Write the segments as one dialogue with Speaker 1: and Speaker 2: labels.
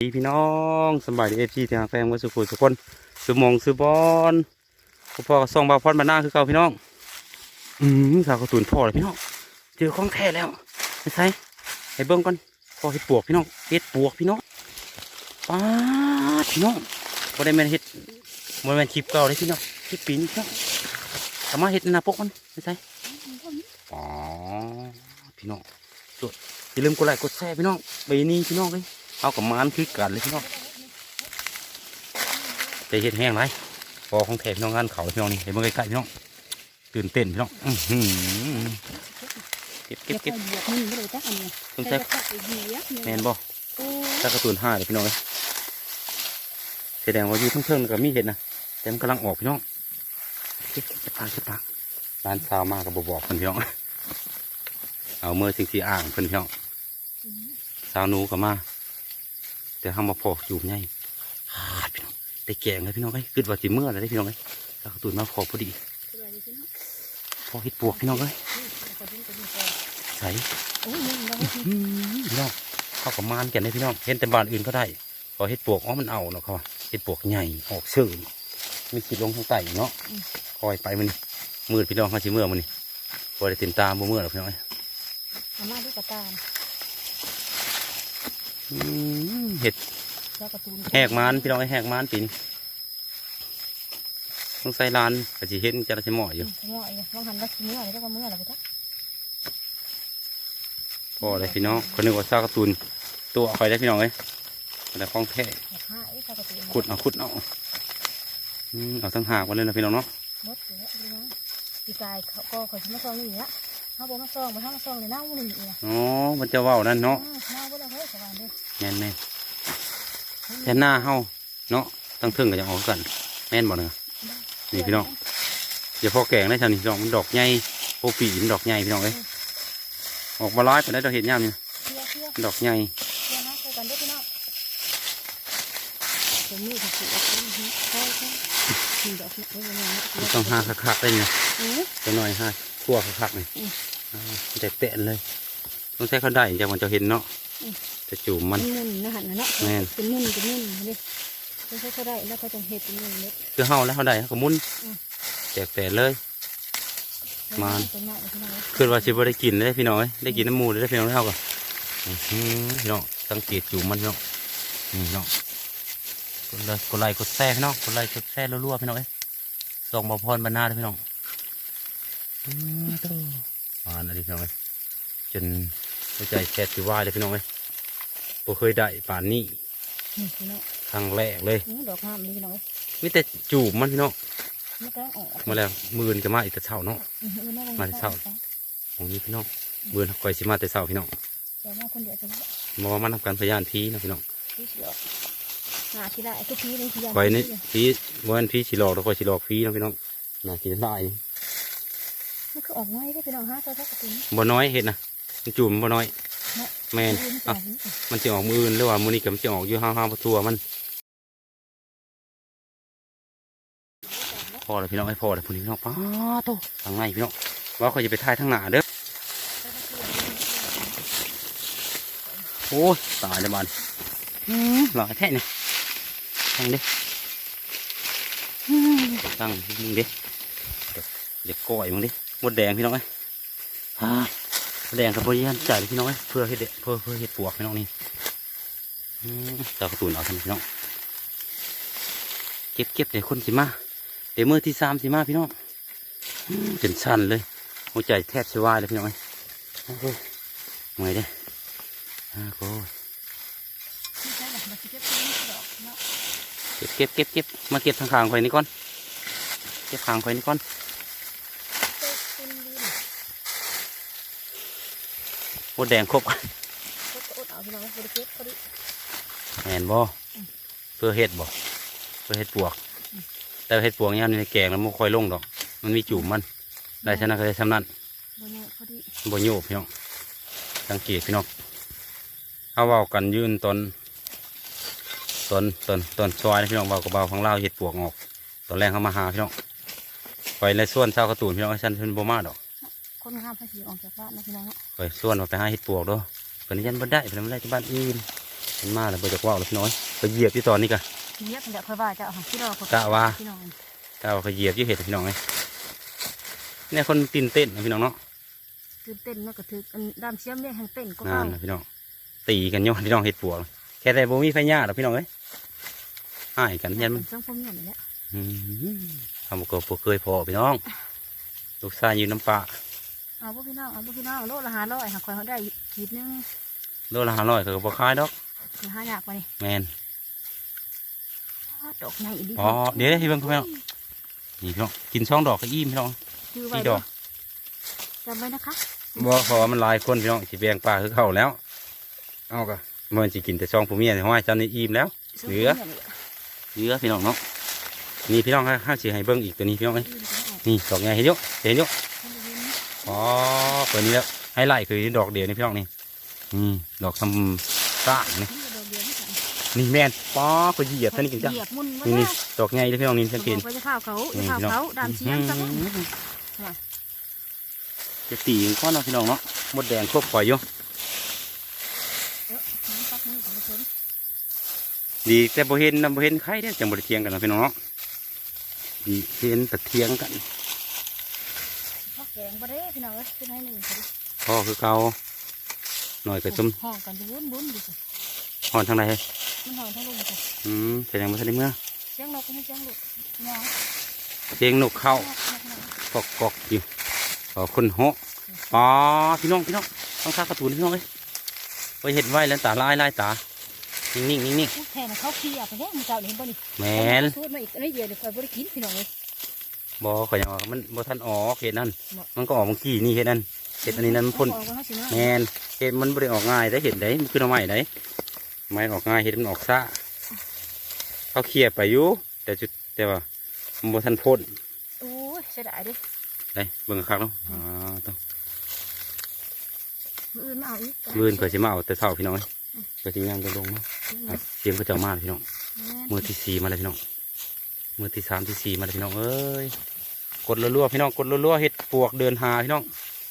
Speaker 1: ดีพี่น้องสบายดีเอฟซีที่หางแฟนว่าสุขุสุกคนสุมองสุบอลพ่อพ่อส่องบาพอดมาหน้าคือเก่าพี่น้อง อืมสาวกระตุนพ่อเลยพี่น้องเจอของแท้แล้วไม่ใช่ให้เบิ้งก่อนพ่อเห็ดปวกพี่น้องเห็ดปวกพี่น้องป้าดพี่น้องบ่ได้แม่นเห็ดบ่ได้แม่นคลิปเก่าเลยพี่น้องคลิปปีนี้พี่น้องสามารถเห็ดนาปกมันไม่ใช่อ๋อพี่น้องสุดอย่าลืมกดไลค์กดแชร์พี่น้องใบนี้พี่น้องเลย เอากับมันคือกันเลยพี่น้องใจเห็ดแห้งไรพอของแถมพี่น้องงานเขาพี่น้องนี่เห็นเมื่อใกล้ๆพี่น้องตื่นเต้นพี่น้องอื้อหือเก็บเก็บเก็บ
Speaker 2: เหยียบมันไม่เลยจ้ะอันนี้
Speaker 1: ต้องใช้
Speaker 2: ใช้เหยียบ
Speaker 1: แมนบ่
Speaker 2: โอ้
Speaker 1: ตากระตุนห้าเลยพี่น้องเอ้ยแสดงว่าอยู่ทั้งเทิงๆกับมีเห็ดนะแต่มันกำลังออกพี่น้องเก็บเก็บเก็บปากเก็บปากร้านซาวมากับบบอกเพิ่นพี่น้องเอาเมื่อสิ่งที่อ่างเพิ่นพี่น้องสาวหนูก็มา แต่ห้ามาพอกอยู่ไงขาดพี่น้องได้แกงเลยพี่น้องเอ้ยคือว่าสิเมื่อเลยได้พี่น้องเอ้ยตากระตุนมาพอพอดี
Speaker 2: พ่อ
Speaker 1: เห็ดปวกพี่น้องเอ้ยใส่พี่น้องเข้ากับมานแกันเลยพี่น้องเห็นแต่บ้านอื่นก็ได้พอเห็ดปวกอ๋อมันเอาเนาะเขาว่าเห็ดปวกใหญ่ออกเสื่อมีขีดลงทางใต้อีกเนาะคอยไปมันมืดพี่น้องเขาชิเมื่อมันนี่พอได้ตินตามบ่เมื่อหรอกพี่น้องเอ้า
Speaker 2: มาดูกระตาม
Speaker 1: อื้อ เห็ด
Speaker 2: แล้วกระตูน
Speaker 1: แหกมานพี่น้องไอ้ยแหกมานปีนี้ต้องใส่ลานก็สิเห็นจะได้หมออยู่
Speaker 2: เมื่อไอ้บางหันก็เมื่อแล้วก็เมื่อแล้วไปจ้ะ
Speaker 1: พอเลยพี่น้องคนนึกว่าซากการ์ตูนตัวคอยได้พี่น้องเอ้ยแต่ของแท้
Speaker 2: ห้าไอ้กระตูน
Speaker 1: ขุดเอาขุดเอาอืมเอาทั้งหากมาเลยนะพี่น้องเนาะ
Speaker 2: มดแล้วพี่น้องปีกายเขาก็คอยมาซองนี่ละเขาบอกมาซองมาทำมาซองเลยเน่าหนึ่งอีกนะ
Speaker 1: อ๋อมันจะเว้านั่นเนาะ
Speaker 2: เน่าก็แล้วเฮ้ยสบายเลย
Speaker 1: แม่นแม่น แต่หน้าเฮาเนาะตั้งเทิงก็จะออกกัน แม่นบ่เนาะนี่พี่น้องเดี๋ยวพอแกงได้ชาวนี่พี่น้องมันดอกใหญ่โอปีมันดอกใหญ่พี่น้องเอ้ยออกมาร้อยไปได้เราเห็นย่ามนี่
Speaker 2: เที่ยวเที่ยว
Speaker 1: ดอกใหญ่
Speaker 2: เที่ยวนะใส่กันด้วยพี่น้องผมนี่ถูกถูกเอาไปนี่ใช่ใช่มีดอกนี่เอ้ยเนี่ย
Speaker 1: ต้องห้าคักๆได้เนี่ย
Speaker 2: เออ
Speaker 1: จะหน่อยห้าคั่วคักๆนี่
Speaker 2: อืม
Speaker 1: อ่ามันจะเตะเลยต้องใช้เขาได้จะมันจะเห็นเนาะ
Speaker 2: อืม
Speaker 1: จะจูบมัน
Speaker 2: มันมุนนะหันนะเนาะ
Speaker 1: แม่น
Speaker 2: เป็นมุนเป็นมุนเลยไม่ใช่เขาได้แล้วเขาจะเห็ดเป็นมุนเล็ก
Speaker 1: คือเฮาแล้วเขาได้เขาก็หมุน
Speaker 2: อืม
Speaker 1: แตกแต่เลยมัน
Speaker 2: เป็นหน่อยเป็นหน่อย
Speaker 1: คือว่าสิบ่ได้กินเลยพี่น้องเอ้ยได้กินน้ำหมูเลยได้พี่น้องเท่ากันอื้อหือพี่น้องสังเกตจูบมันพี่น้องนี่พี่น้องกดเลยกดไลค์กดแชร์พี่น้องกดไลค์กดแชร์รัวๆพี่น้องเอ้ยส่งบอพรบรรณาเลยพี่น้องอื้อโธ่มาอันนี้พี่น้องเอ้ยจนหัวใจแทบสิวายเลยพี่น้องเอ้ย บ่เคยได้ป่านนี้
Speaker 2: นี่พี่น้อง
Speaker 1: ครั้งแรกเลย
Speaker 2: นี่ดอกงามนี่พี่น้อง
Speaker 1: มีแต่จูบมันพี่น้อง
Speaker 2: ไม่ต้องออก
Speaker 1: มาแล้วมือนก็มาอีกแต่เช้าเนาะ
Speaker 2: อือหือน่
Speaker 1: มาแต่เช้า ของนี้พี่น้องมือนก่อยสิมาแต่เช้าพี่น้อง
Speaker 2: เดี๋ยวมาคนเดียวจะได้
Speaker 1: มาว่ามันทำการพยานพีนะพี่น้อง
Speaker 2: พี่เดียวหาทีละไอ้ทุกทีเลยทีละ
Speaker 1: ก่อยนี่พีวันพีสิหลอกแล้วก่อยสิหลอกพีนะพี่น้องน่ากินได้
Speaker 2: มันคือออกน้อยได้พี่น้องฮะใส่ทักกระตุ้น
Speaker 1: บ่น้อยเห็ดนะมันจุ่มบ่น้อย แมน
Speaker 2: อะ
Speaker 1: อะมันจะออกมืออื่นหรือว่ามือนี้ก็มันจะออกอยู่ห้าวห้าวทั่วมันพอแล้วพี่น้องไม่พอแล้วพุ่นพี่น้องป้าโตทางในพี่น้องว่าเขาจะไปถ่ายทางหน้าเด้อโอ้ยตายแล้วมันอื้อหลายแท้เนี่ยตั้งดิอื้อตั้งมึงดิเด็กก้อยมึงดิหมดแดงพี่น้องเอ้ยฮ่ามด แดงกับบริยานจ่ายพี่น้องเอ้ยเพื่อเห็ดเพื่อเพื่อเห็ดปวกพี่น้องนี่อืมตากระตุนเอาทำพี่น้องเก็บเก็บเดี๋ยวคนสิมาเดี๋ยวมือที่สามสิมาพี่น้องอื้อจนสั่นเลยหัวใจแทบจะวายเลยพี่น้องเอ้ยโอ้โหเมื่อยเด้ออ้าโค่
Speaker 2: เก็บเก็
Speaker 1: บเก็บเก็บมาเก็บทางขางไฟนี่ก่อน เก็บขางไฟนี่ก่อ
Speaker 2: นดีนะ
Speaker 1: ห มดแดงครบ
Speaker 2: ก็อดเอาพี่น้องบริเก็บพอดี
Speaker 1: แมนบ่เพื่อเห็ดบ่เพื่อเห็ดปวก แต่เห็ดปวกเนี่ยในแกงแล้วมันค่อยลงดอก มันมีจุ่มมันได้ชนะก็ได้ชำนั้น
Speaker 2: บริเก็บพอดี
Speaker 1: บ่โยบพี่น้องสังเกตพี่น้องเอาเว้ากันยืนตอนตอนตอนตอนซอยนะพี่น้องเว้ากับเบาของเราเห็ดปวกออก ตอนแรกเขามาหาพี่น้องไปในส่วนเช้ากระตูนพี่น้องฉันเพิ่นบ่มาดอก
Speaker 2: คนงามภาษีออกจากบ้านนะพี่น้อง
Speaker 1: ไปส่วนว่าไปหาเห็ดปวกเด้อเพิ่นยันบ่ได้เพิ่นบ่ได้ที่บ้านอื่นแต่มันมาแล้วบ่จักว่าวแล้วพี่น้อยไปเหยียบที่ตอนนี้กะ
Speaker 2: เยียบเดี๋ยวค่อยว่าจะเอาของพี่ดอก
Speaker 1: กะว่า
Speaker 2: พี่น้อง
Speaker 1: กะว่าไปเหยียบอยู่เห็ดพี่น้องไงเนี่ยคนตีนเต้นนะพี่น้องเนาะ
Speaker 2: ตื่นเต้นเนาะก็ถืออันดามเสียมเนี่ยแห่งเต้นก็
Speaker 1: งา
Speaker 2: เก่าน
Speaker 1: นะพี่น้องตีกันย้อนพี่น้องเห็ดปวกแค่แต่บ่มีไฟหญ้าหรอกพี่น้องเอ้ยหายกันยันมัน
Speaker 2: สังคมเนี่ยนี่แหละ
Speaker 1: อืมทำก็บ่เคยพอพี่น้อง ลูกชายอยู่น้ำปลา
Speaker 2: เอาพวกพี่น้องเอาพวกพี่น้องโลละห้าร้อยหาคอยเขาได้ขีดนึง
Speaker 1: โลละห้าร้อยก็บ่ขายดอก
Speaker 2: คือห้าอยากไปนี่
Speaker 1: แมน
Speaker 2: ดอกใหญ่ดี
Speaker 1: อ๋อเดี๋ยวให้เบิ่งพี่น้องนี่พี่น้องกินช่องดอกก็อิ่มพี่น้อง
Speaker 2: ชื่อไว้
Speaker 1: นี่ดอก
Speaker 2: จำไว้นะคะ
Speaker 1: บ่เพราะว่ามันหลายคนพี่น้องสิแบ่งปลาคือเขาแล้ว เอาก็มันสิกินแต่ช่องผู้เมียนี่ห้อยจำนี่อิ่มแล้วเหลือเหลือพี่น้องเนาะนี่พี่น้องห้าสิให้เบิ่งอีกตัวนี้พี่น้องเอ้ยนี่ดอกใหญ่เห็นเยอะเห็นเย อะอ๋อตัวนี้แล้วไฮไลท์คือดอกเดียวนี่พี่น้องนี่นี่ดอกซ้ำซ่านี่นี่แม่นป๊อก็เหยียบท่านี้กินจ้ะ
Speaker 2: เหยียบมุน
Speaker 1: นี่นี่ดอกใหญ่เลยพี่น้องนี่สังเกต
Speaker 2: ไปจะข้าวเขาจะ
Speaker 1: นี่
Speaker 2: ข้าว
Speaker 1: พี่น้อง
Speaker 2: เขาดามเชียงจัง
Speaker 1: อื้อหือจะตีก้อนเนาะพี่น้องเนาะมดแดงครบปล่อยอยู่
Speaker 2: เออน้ำปักมือของฉัน
Speaker 1: ดีแต่บ่เห็นนะบ่เห็นใครเนี่ยจังบ่ได้เถียงกันเนาะพี่น้องเนาะดีเห็นแต่เถียงกัน
Speaker 2: ข้าว แกงบ่ได้พี่น้องเอ้ยเป็นให้หนึ่งสิ
Speaker 1: พ่อคือเก่าหน่อยก็ซุ่ม
Speaker 2: ห้องกันจะวุ้นวุ้นดิสิ
Speaker 1: หอนทางใด
Speaker 2: มันห้องทั้งลุงสิ
Speaker 1: อืมแสดงว่าทันได้เมื่อ
Speaker 2: เสียงนกก็ไม่เสียงลูกเงา
Speaker 1: เสียงนกเข้ากอกกอกอยู่ขอคนเหาะอ๋อพี่น้องพี่น้องต้องทักการะตูนพี่น้องเอ้ยไปเห็นไว้แล้วตาลายลายตานิ่งนิ่งนิ่งนิ่ง
Speaker 2: แทนเขาขี้อะไปแล้วมึงเจ้าเห็นบ่นี่
Speaker 1: แมน
Speaker 2: สูดมาอีกอันนี้เดียวเดี๋ยวคอยบ่ได้กินพี่น้องเอ้ย
Speaker 1: บอขอยยังว่ามันบ่ทันออกเห็ดนั่น
Speaker 2: บ่
Speaker 1: มันก็ออกบางทีนี่เห็ดนั่นเห็ดอันนี้นั่นมันพ่น
Speaker 2: เอาออกกันให้สิเนาะ
Speaker 1: แมนเห็ดมันบ่ได้ออกง่ายได้เห็ดได้มันคือหน่อไม้ได้ไม้ออกง่ายเห็ดมันออกซ่าเขาเคลียร์ไปอยู่แต่จุดแต่ว่ามันบ่ทันพ่น
Speaker 2: โอ้ยเสียดายเดิ
Speaker 1: ได้เบิ่งคักเนาะอ๋อต้อง
Speaker 2: มืออื่นมาเอาอีก
Speaker 1: มื่นเผื่อสิมาเอาแต่เช้าพี่น้องเอ้ยเผื่อสิย่างไปลงเนาะเสียงเขาเจ้ามาแล้วพี่น้องมือที่สี่มาแล้วพี่น้องมือที่สามที่สี่มาแล้วพี่น้องเอ้ย กดรัวๆพี่น้องกดรัวๆเห็ดปวกเดินหาพี่น้อง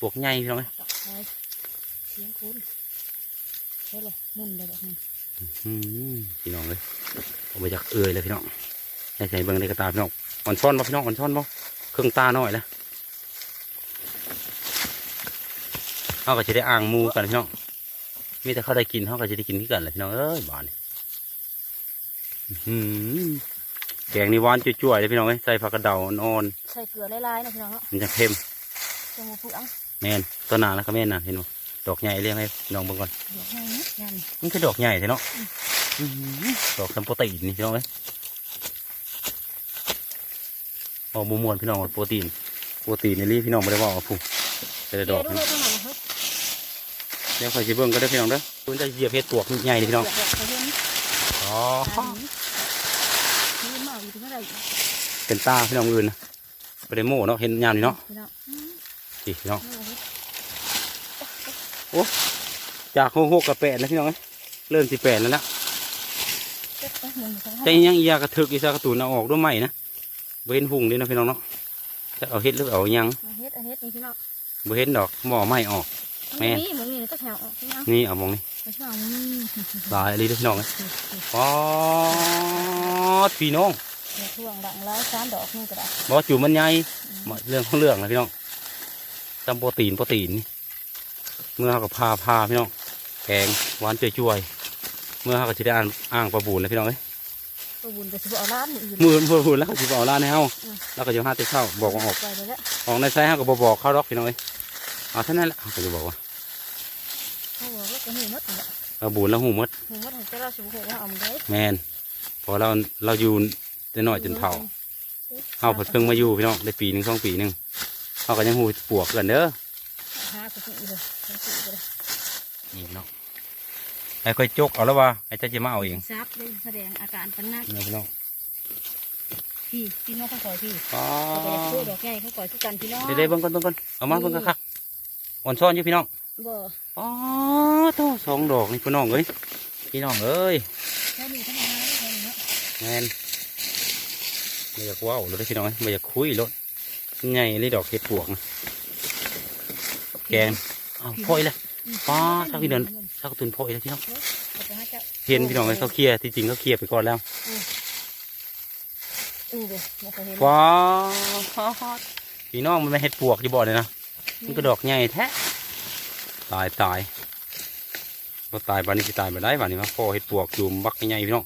Speaker 1: ปวกใหญ่พี่น้องเอ้ย
Speaker 2: ดอกไม้เสียงคุณเฮ้ยเลยมุนเลยแบบนี้
Speaker 1: อืมพี่น้องเลยผมไปจากเอ่ยเลยพี่น้องใส่ใส่เบิ้งในกระตาพี่น้องอ่อนซ่อนบ่พี่น้องอ่อนซ่อนบ่เครื่องตาน้อยแล้วเขาก็จะได้อ่างหมูกันพี่น้องมีแต่เขาได้กินเขาก็จะได้กินที่กันเลยพี่น้องเอ้ยบานนี่อื้อหือ แกงนี่หวานจุ่ยๆเลยพี่น้องเอ้ยใส่ผักกระเดาอ่อน
Speaker 2: ใส่เกลือลายๆนะพี่น้องเนาะ
Speaker 1: ๆมันจะเค็ม
Speaker 2: จังหวะผู้อัง
Speaker 1: แมนต้นนาแล้วก็แม่นน่ะเห็นบ่ดอกใหญ่เรียงให้พี่น้องเบิ่งก่อน
Speaker 2: เดี๋ยวให้นิดยัน
Speaker 1: มันคือดอกใหญ่ใช่เนาะอื้อหือดอกสัมโปรตีนนี่พี่น้องเอ้ยออกบมวนพี่น้องว่าโปรตีนโปรตีนนี่รีพี่น้องไม่ได้ว่าเอาผู้แต่ละด
Speaker 2: เดี๋ย
Speaker 1: อ
Speaker 2: ว
Speaker 1: ก
Speaker 2: ดู
Speaker 1: นี่
Speaker 2: เลยตรงไหนเฮ้ย
Speaker 1: เดี๋ยวคอยสิเบิ่งก็ได้อพี่น้องเด้อคุณจะเหยียบเห็ดปวกใหญ่นี่พี่น้อง
Speaker 2: เดี๋ยวเขาเห็น
Speaker 1: อ๋อ
Speaker 2: ตาหนีนี่มาอยู่ที่ เมื่อไหร่
Speaker 1: เป็นตาพี่น้องอื่นนะไม่ได้โม่เนาะเห็นยามนี่เนาะ
Speaker 2: พี่น้องอืม
Speaker 1: สิพี่น้อง
Speaker 2: นี่เอาไว้
Speaker 1: จากหกหกกับแปดนะพี่น้องเอ้ยเริ่มสิแปดแล้วนะ
Speaker 2: เก็บไว้หนึ่งสอง
Speaker 1: ใจยังอียากระถึกอีสากระตูนเอาออกด้วยไหมนะบ่เห็นหุ่งเด้นะพี่น้องเนาะจะเอาเห็ดหรือเอาหยัง
Speaker 2: เอาเฮ็ดเอาเฮ็ดนี่พี่น้อง
Speaker 1: บ่เห็นดอกหม้อไหม้ออกแม่
Speaker 2: นี่เหมือนนี่ก็แถวออกพี่น้อง
Speaker 1: นี่เอามองนี่
Speaker 2: ไม่ใช่เอาอืม
Speaker 1: หลายเลยเด้อพี่น้องเอ้ยป๊อดพี่น้อง
Speaker 2: เดี๋ยวช่วงดังร้ายสามดอกนี่ก็ได้
Speaker 1: บอจูมันใหญ่มาเรื่องของเรื่องนะพี่น้องจำโปรตีนโปรตีนนี่เมื่อเขาก็พาพาพี่น้องแกงหวานจ่วยๆเมื่อเขาก็จะได้อ่างอ่างปลาบูนเลยพี่น้องเอ้ย
Speaker 2: ตัวบุญก็สิบเอาล้านอื่น
Speaker 1: มือมือบูนแล้วเขาจะเอาร้านให้เฮา
Speaker 2: อืม
Speaker 1: แล้วก็จะห้าเตเข้าบอกว่าออก
Speaker 2: ไปเลยละ
Speaker 1: ออกในไซส์เฮาก็บบอกเขาดอกพี่น้องเอ้ยเอาเท่านั้นแหละเขาก็จะบอกว่า
Speaker 2: เขาบอกว่าก็หูมัดนี่แหละ
Speaker 1: ปลาบูนแล้วหูหมด
Speaker 2: หูมัดของเจ้าเราสิบหกว่าเอามันได้
Speaker 1: แมนพอเราเราอยู่ แต่น้อยจนเฒ่าเฮาเพิ่งมาอยู่พี่น้องได้ปีหนึ่งสองปีหนึ่งเขาก็ยังหูปวกกันเด้อ
Speaker 2: หากุฏิเลยกุฏิเลย
Speaker 1: นี่พี่น้องไอ้ค่อยจกเอาแล้วว่าไอ้เจ้าจะมาเอาเอง
Speaker 2: ซับเลยแสดงอาการปัญหา
Speaker 1: นี่พี่น้อง
Speaker 2: พี่พี่น้องต้องคอยพี่
Speaker 1: อ๋อ
Speaker 2: เขาไปช่วยดอกใหญ่เขาคอยสู้กันพี่น้อง
Speaker 1: เดี๋ยวเดี๋ยวเบิ่งก่อนเบิ่งก่อนเอามาเบิ่งคักๆอ่อนซ่อนอยู่พี่น้อง
Speaker 2: บ่
Speaker 1: อ๋อโตสองดอกนี่พี่น้องเอ้ยพี่น้องเอ้ย
Speaker 2: แค่นี้ธรรมดาเลยแค่นี้เนาะ
Speaker 1: แมน ไม่อยากว้าวเลยพี่น้องเอ้ยไม่อยากคุยรถใหญ่เลยดอกเห็ดปวกนะแกงอ้าวพ่อยเลยป้าถ้าพี่เดินสักตุนพ่อยเลยพี่น้อง
Speaker 2: เอาไปหาเจ้า
Speaker 1: เห็นพี่น้องเลยเขาเคลียร์ที่จริงเขาเคลียร์ไปก่อนแล้ว
Speaker 2: อือเด้อบ่เคยเห็น
Speaker 1: ว้าวพี่น้องมันไม่เห็ดปวกที่บ่อเลยนะมันก็ดอกใหญ่แท้ตายตายก็ตายบานนี้สิตายไปได้บานนี้มาพ่อเห็ดปวกจุ่มบักใหญ่พี่น้อง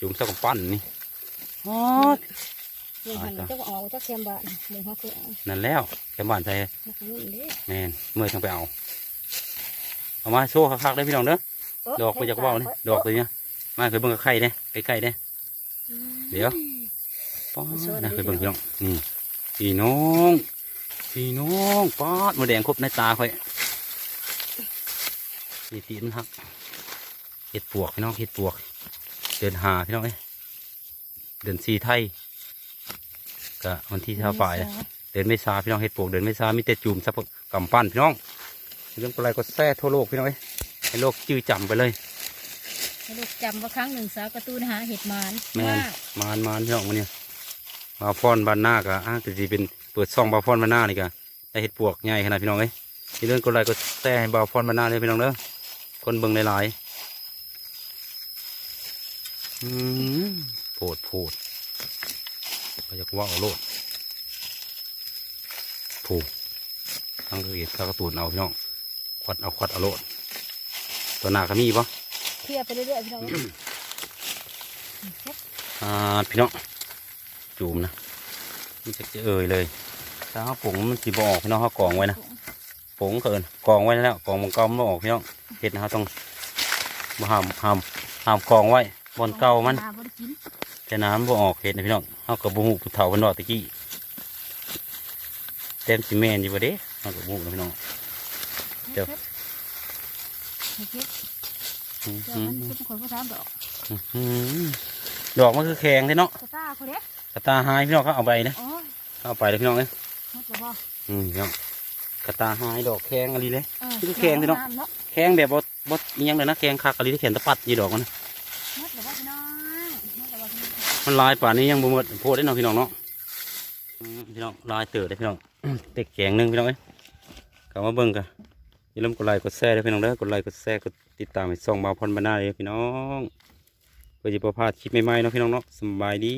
Speaker 1: จุ่มสักกับปั้นนี่อ๋อ
Speaker 2: เรื่องหันเจ้าก็ออกจากเค็มบ้านเรื่องเขาคือเอา
Speaker 1: นั่นแล้วแกบ้านใจ
Speaker 2: นักนี่เด้
Speaker 1: แมนเมื่อยจังไปเอาเอามาโชว์คักๆได้พี่น้องเด้อดอกไปจากว่าวนี่ดอกเลยเนี่ยมาเคยเบิ่งกับไข่เด้ใกล้ๆเด้เดี๋ยวป๊อดนะเคยเบิ่งพี่น้องนี่พี่น้องพี่น้องป๊อดมาแดงครบในตาค่อยนี่ตีนหักเห็ดปวกพี่น้องเห็ดปวก เดินหาพี่น้องเอ้ยเดินสีไทย ก็วันที่เช้าฝ่ายนะเดินไม่ซาพี่น้องเห็ดปวกเดินไม่ซามีแต่จุ่มซับกำปั้นพี่น้องเรื่องอะไรก็แซ่ทั่วโลกพี่น้องเอ้ยให้โลกจื้อจำไปเลย
Speaker 2: ให้ลูกจำว่าครั้งหนึ่งสาวการ์ตูนหาเห็ดหมาน
Speaker 1: แม่น
Speaker 2: มาก
Speaker 1: มานมานพี่น้องมันเนี่ยบาฟอนบานหน้ากะอะแต่สิเป็นเปิดซองบาฟอนบานหน้านี่กะได้เห็ดปวกใหญ่ขนาดพี่น้องเอ้ยมีเรื่องอะไรก็แซ่ให้บาฟอนบานหน้าเลยพี่น้องเด้อคนเบิ่งหลายๆอืมโผดโผด ก็จะว่าเอาโลดผูกทั้งกระเอียดทั้งกระตูนเอาพี่น้องควัดเอาควัดเอาโลด ตัวหน้าก็มีปะ
Speaker 2: เทียบไปเรื่อยๆพี่น้องเฮ็ด
Speaker 1: อ่าพี่น้องจูมนะมันจะเอ่ยเลยถ้าเขาผงมันสีบออกพี่น้องเขากองไว้นะผงเกินกองไว้แล้วกองมังเก่ามันบ่ออกพี่น้องเห็ดนะเขาต้องบ่ห้ามห้ามห้ามกองไว้บนเก่ามัน
Speaker 2: ตบ่ได้กิน
Speaker 1: แต่น้ำบ่ออกเห็ดนะพี่น้องเขากับบุหูผู้เฒ่าพิ่นบอกตะกี้เต็มซีเมนต์อยู่บ่เด้เขากับบุหูนะพี่น้องเดี๋ยว
Speaker 2: เฮ็ดเฮ็ด
Speaker 1: อืม
Speaker 2: เดี๋ยวมันเป็นคนผู้ชาดอก
Speaker 1: มดอกมันคือแข็งเลยเนาะ
Speaker 2: กระต้าคนเด้
Speaker 1: กระตาหายพี่น้องเขาเอาไปนะเขาเอาไปเลยพี่น้องเอ้ยอืมพี่น้องกระตาหายดอกแข็งอะไรเลยคือแข็งพี่
Speaker 2: เนาะ
Speaker 1: แข้งแบบบดบดอิหยังเลยนะแข้งคักอะไรที่เขียนตะปัดยี่ดอกมัน
Speaker 2: เฮ็ดบ่บ่พี่น้องเฮ็ดบ่บ่พี่น้อง
Speaker 1: มันลายป่านนี้ยังบ่หมดโพดได้เนาะพี่น้องเนาะพี่น้องลายเต๋อได้พี่น้องเต็กแกงหนึงพี่น้องเอ้ยกลับมาเบิ่งกันอย่าลืมกดไลค์กดแชร์ด้วยพี่น้องเด้อกดไลค์กดแชร์กดติดตามให้ส่องบาพรบรรณาเลยพี่น้องเพื่อจะประพาสคลิปใหม่ๆเนาะพี่น้องเนาะสบายดี